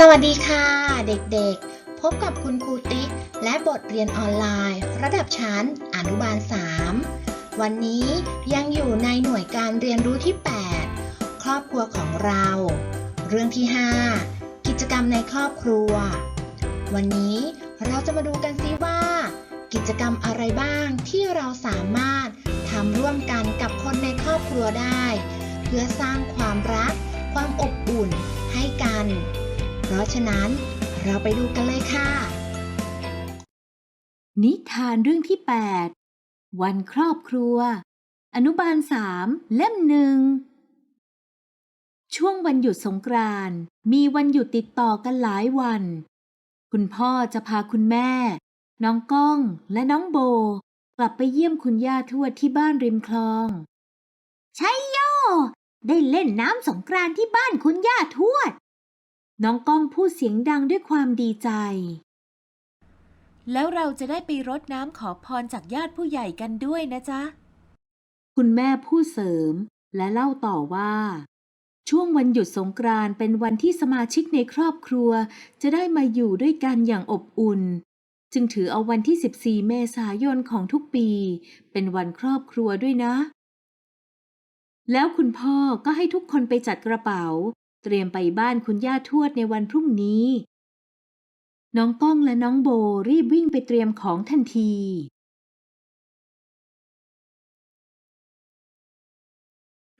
สวัสดีค่ะ เด็กๆ พบกับคุณครูติ๊ก และบทเรียนออนไลน์ ระดับชั้นอนุบาล 3 วันนี้ยังอยู่ในหน่วยการเรียนรู้ที่ 8 ครอบครัวของเรา เรื่องที่ 5 กิจกรรมในครอบครัว วันนี้เราจะมาดูกันซิว่า กิจกรรมอะไรบ้างที่เราสามารถทำร่วมกันกับคนในครอบครัวได้ เพื่อสร้างความรัก ความอบอุ่นให้กัน เพราะฉะนั้นเราไปดูกันเลยค่ะ นิทานเรื่องที่ 8 วันครอบครัว อนุบาลสามเล่มหนึ่งช่วงวันหยุดสงกรานต์มีวันหยุดติดต่อกันหลายวัน คุณพ่อจะพาคุณแม่ น้องก้องและน้องโบ กลับไปเยี่ยมคุณย่าทวดที่บ้านริมคลอง ใช่โย ได้เล่นน้ำสงกรานต์ที่บ้านคุณย่าทวด น้องก้องพูดเสียงดังด้วยความดีใจ แล้วเราจะได้ไปรดน้ำขอพรจากญาติผู้ใหญ่กันด้วยนะจ๊ะ คุณแม่พูดเสริมและเล่าต่อว่า ช่วงวันหยุดสงกรานต์เป็นวันที่สมาชิกในครอบครัว จะได้มาอยู่ด้วยกันอย่างอบอุ่น จึงถือเอาวันที่ 14 เมษายนของทุกปี เป็นวันครอบครัวด้วยนะแล้วคุณพ่อก็ให้ทุกคนไปจัดกระเป๋า เตรียมไปบ้านคุณย่าทวดในวันพรุ่งนี้ น้องก้องและน้องโบรีบวิ่งไปเตรียมของทันที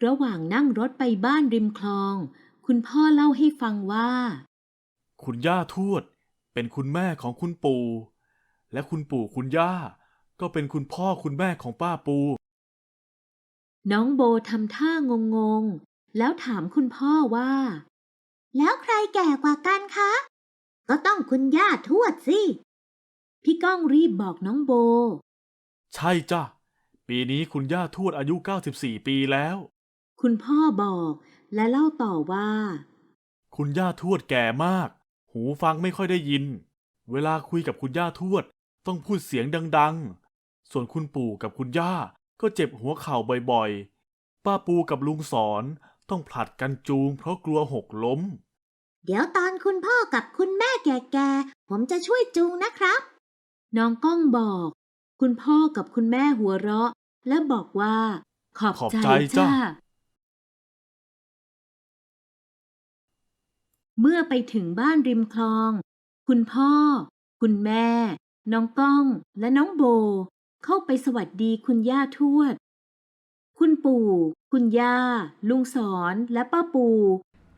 ระหว่างนั่งรถไปบ้านริมคลอง คุณพ่อเล่าให้ฟังว่า คุณย่าทวด เป็นคุณแม่ของคุณปู่ และคุณปู่คุณย่า ก็เป็นคุณพ่อคุณแม่ของป้าปู น้องโบทำท่างงงๆ แล้วถามคุณพ่อว่า แล้วใครแก่กว่ากันคะ ก็ต้องคุณย่าทวดสิ พี่ก้องรีบบอกน้องโบ ใช่จ้ะ ปีนี้คุณย่าทวดอายุ 94 ปีแล้ว คุณพ่อบอกและเล่าต่อว่า คุณย่าทวดแก่มาก หูฟังไม่ค่อยได้ยิน เวลาคุยกับคุณย่าทวด ต้องพูดเสียงดัง ๆ ส่วนคุณปู่กับคุณย่าก็เจ็บหัวเข่าบ่อยๆ ป้าปูกับลุงสอน ต้องผลัดกันจูงเพราะกลัวหกล้ม เดี๋ยวตอนคุณพ่อกับคุณแม่แก่ๆ ผมจะช่วยจูงนะครับ น้องก้องบอก คุณพ่อกับคุณแม่หัวเราะ และบอกว่า ขอบขอบใจใจจ้ะจ้า เมื่อไปถึงบ้านริมคลอง คุณพ่อ คุณแม่ น้องก้อง และน้องโบ เข้าไปสวัสดีคุณย่าทวด คุณปู่ คุณย่า ลุงสอนและป้าปู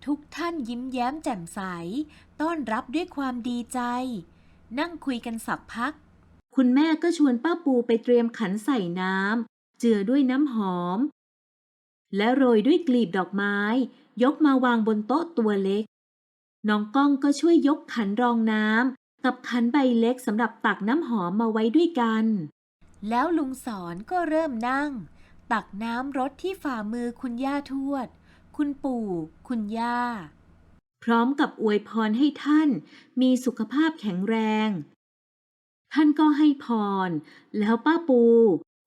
ทุกท่านยิ้มแย้มแจ่มใส ต้อนรับด้วยความดีใจ นั่งคุยกันสักพัก คุณแม่ก็ชวนป้าปูไปเตรียมขันใส่น้ำเจือด้วยน้ำหอม และโรยด้วยกลีบดอกไม้ ยกมาวางบนโต๊ะตัวเล็ก น้องก้องก็ช่วยยกขันรองน้ำกับขันใบเล็กสำหรับตักน้ำหอมมาไว้ด้วยกัน แล้วลุงสอนก็เริ่มนั่ง ตักน้ำรดที่ฝ่ามือคุณย่าทวด คุณปู่ คุณย่า พร้อมกับอวยพรให้ท่านมีสุขภาพแข็งแรง ท่านก็ให้พร แล้วป้าปู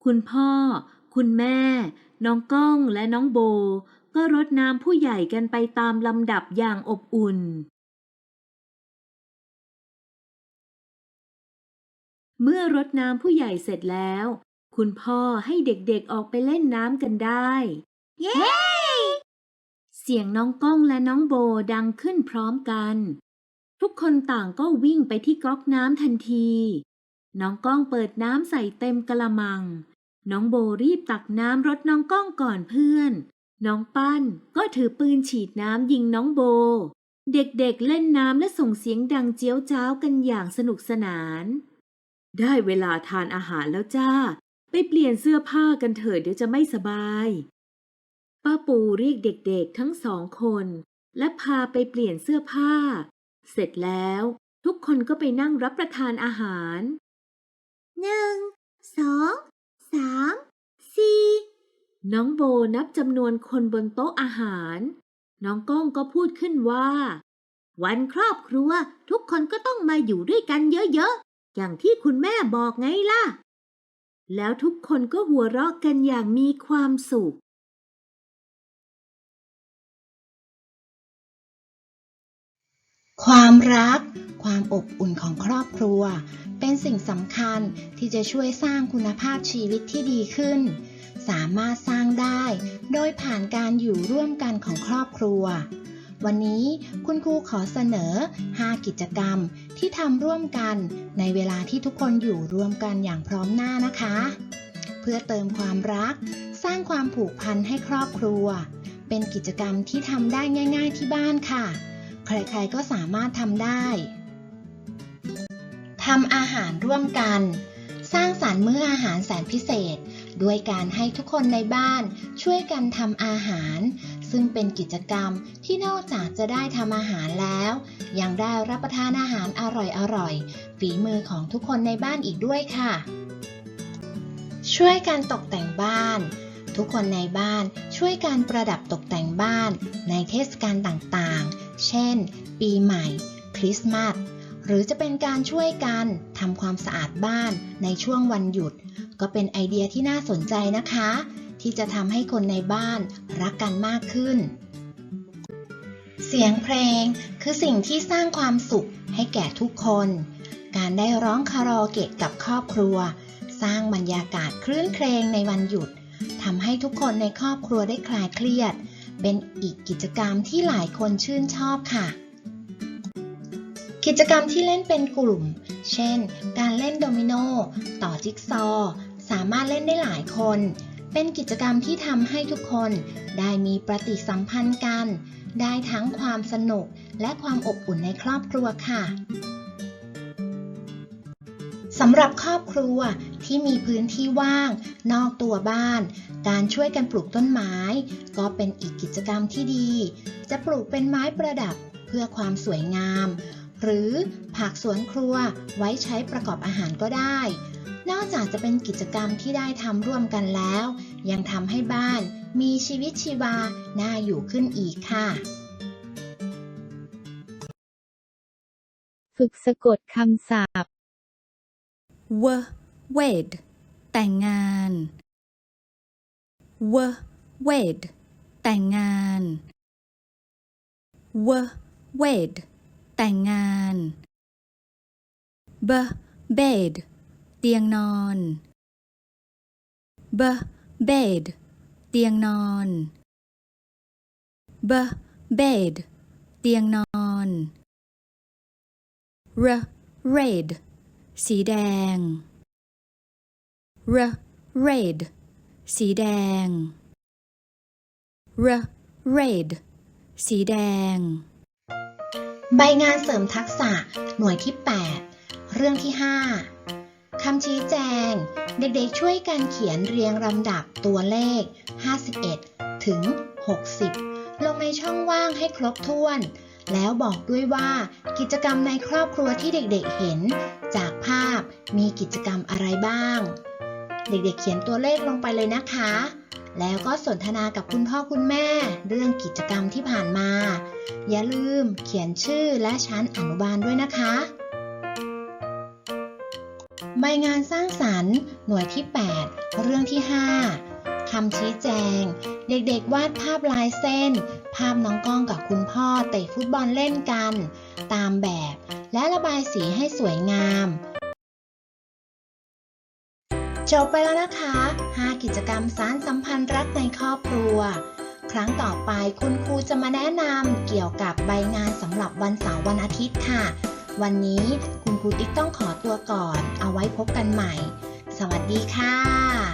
คุณพ่อ คุณแม่ น้องก้องและน้องโบ ก็รดน้ำผู้ใหญ่กันไปตามลำดับอย่างอบอุ่นเมื่อรดน้ำผู้ใหญ่เสร็จแล้ว คุณพ่อให้เด็กๆออกไปเล่นน้ำกันได้ เย้ เสียงน้องก้องและน้องโบดังขึ้นพร้อมกัน ทุกคนต่างก็วิ่งไปที่ก๊อกน้ำทันที น้องก้องเปิดน้ำใส่เต็มกะละมัง น้องโบรีบตักน้ำรดน้องก้องก่อนเพื่อน น้องปั้นก็ถือปืนฉีดน้ำยิงน้องโบ เด็กๆเล่นน้ำและส่งเสียงดังเจี๊ยวจ้าวกันอย่างสนุกสนาน ได้เวลาทานอาหารแล้วจ้า ไปเปลี่ยนเสื้อผ้ากันเถิดเดี๋ยวจะไม่สบาย ป้าปูเรียกเด็กๆทั้งสองคน และพาไปเปลี่ยนเสื้อผ้า เสร็จแล้ว ทุกคนก็ไปนั่งรับประทานอาหารหนึ่งสองสามสี่น้องโบนับจำนวนคนบนโต๊ะอาหาร น้องก้องก็พูดขึ้นว่า วันครอบครัวทุกคนก็ต้องมาอยู่ด้วยกันเยอะๆ อย่างที่คุณแม่บอกไงล่ะ แล้วทุกคนก็หัวเราะกันอย่างมีความสุข ความรัก ความอบอุ่นของครอบครัว เป็นสิ่งสำคัญที่จะช่วยสร้างคุณภาพชีวิตที่ดีขึ้น สามารถสร้างได้ โดยผ่านการอยู่ร่วมกันของครอบครัว วันนี้คุณครูขอเสนอ 5 กิจกรรมที่ทำร่วมกันในเวลาที่ทุกคนอยู่ร่วมกันอย่างพร้อมหน้านะคะ เพื่อเติมความรัก สร้างความผูกพันให้ครอบครัว เป็นกิจกรรมที่ทำได้ง่าย ๆ ที่บ้านค่ะ ใครๆก็สามารถทำได้ทำอาหารร่วมกัน สร้างสรรค์มื้ออาหารแสนพิเศษ ด้วยการให้ทุกคนในบ้านช่วยกันทำอาหาร ซึ่งเป็นกิจกรรมที่นอกจากจะได้ทำอาหารแล้ว ยังได้รับประทานอาหารอร่อยๆ ฝีมือของทุกคนในบ้านอีกด้วยค่ะ ช่วยกันตกแต่งบ้าน ทุกคนในบ้านช่วยกันประดับตกแต่งบ้าน ในเทศกาลต่างๆ เช่น ปีใหม่ คริสต์มาสหรือจะเป็นการช่วยกันทำความสะอาดบ้านในช่วงวันหยุด ก็เป็นไอเดียที่น่าสนใจนะคะ ที่จะทำให้คนในบ้านรักกันมากขึ้น เสียงเพลงคือสิ่งที่สร้างความสุขให้แก่ทุกคน การได้ร้องคาราโอเกะกับครอบครัว สร้างบรรยากาศคลื่นเครงในวันหยุดทำให้ทุกคนในครอบครัวได้คลายเครียด เป็นอีกกิจกรรมที่หลายคนชื่นชอบค่ะ กิจกรรมที่เล่นเป็นกลุ่ม เช่น การเล่นโดมิโน ต่อจิ๊กซอ สามารถเล่นได้หลายคน เป็นกิจกรรมที่ทำให้ทุกคนได้มีปฏิสัมพันธ์กัน ได้ทั้งความสนุกและความอบอุ่นในครอบครัวค่ะสำหรับครอบครัวที่มีพื้นที่ว่าง นอกตัวบ้าน การช่วยกันปลูกต้นไม้ ก็เป็นอีกกิจกรรมที่ดี จะปลูกเป็นไม้ประดับเพื่อความสวยงาม หรือผักสวนครัวไว้ใช้ประกอบอาหารก็ได้ นอกจากจะเป็นกิจกรรมที่ได้ทำร่วมกันแล้ว ยังทำให้บ้านมีชีวิตชีวา น่าอยู่ขึ้นอีกค่ะ ฝึกสะกดคำศัพท์ w wed แต่งงาน w wed แต่งงาน w wed แต่งงาน b bed เตียงนอน b bed เตียงนอน b bed เตียงนอน r red สีแดง r red สีแดง r red สีแดง ใบงานเสริมทักษะ หน่วยที่ 8 เรื่องที่ 5 คำชี้แจง เด็กๆช่วยกันเขียนเรียงลำดับตัวเลข 51 ถึง 60 ลงในช่องว่างให้ครบถ้วน แล้วบอกด้วยว่ากิจกรรมในครอบครัวที่เด็กๆเห็น จากภาพมีกิจกรรมอะไรบ้าง เด็กๆเขียนตัวเลขลงไปเลยนะคะ แล้วก็สนทนากับคุณพ่อคุณแม่ เรื่องกิจกรรมที่ผ่านมา อย่าลืมเขียนชื่อและชั้นอนุบาลด้วยนะคะ ใบงานสร้างสรรค์ หน่วยที่ 8 เรื่องที่ 5 คำชี้แจง เด็กๆ วาดภาพลายเส้น ภาพน้องก้องกับคุณพ่อเตะฟุตบอลเล่นกัน ตามแบบ และระบายสีให้สวยงาม จบไปแล้วนะคะ 5 กิจกรรมสารสัมพันธ์รักในครอบครัว ครั้งต่อไปคุณครูจะมาแนะนำเกี่ยวกับใบงานสำหรับวันเสาร์วันอาทิตย์ค่ะ วันนี้คุณครูติ๊กต้องขอตัวก่อน เอาไว้พบกันใหม่ สวัสดีค่ะ